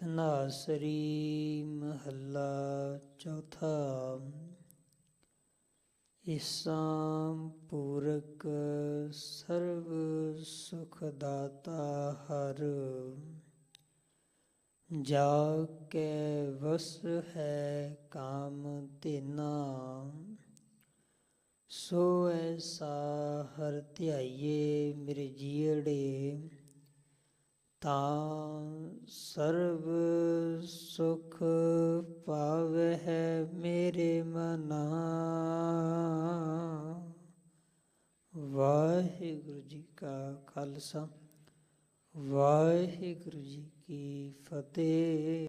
ਧਨਾਸਰੀ ਮਹੱਲਾ ਚੌਥਾ। ਇਸਾਮ ਪੂਰਕ ਸਰਬ ਸੁਖ ਦਾਤਾ ਹਰ। ਜਾ ਕੇ ਵਸ ਹੈ ਕਾਮ ਤੇਨਾ। ਸੋ ਐਸਾ ਹਰ ਧਿਆਈਏ ਮੇਰੇ ਜੀੜੇ ਤਾਂ ਸਰਬ ਸੁਖ ਪਾਵਹਿ ਮੇਰੇ ਮਨਾ। ਵਾਹਿਗੁਰੂ ਜੀ ਕਾ ਖਾਲਸਾ ਵਾਹਿਗੁਰੂ ਜੀ ਕੀ ਫਤਿਹ।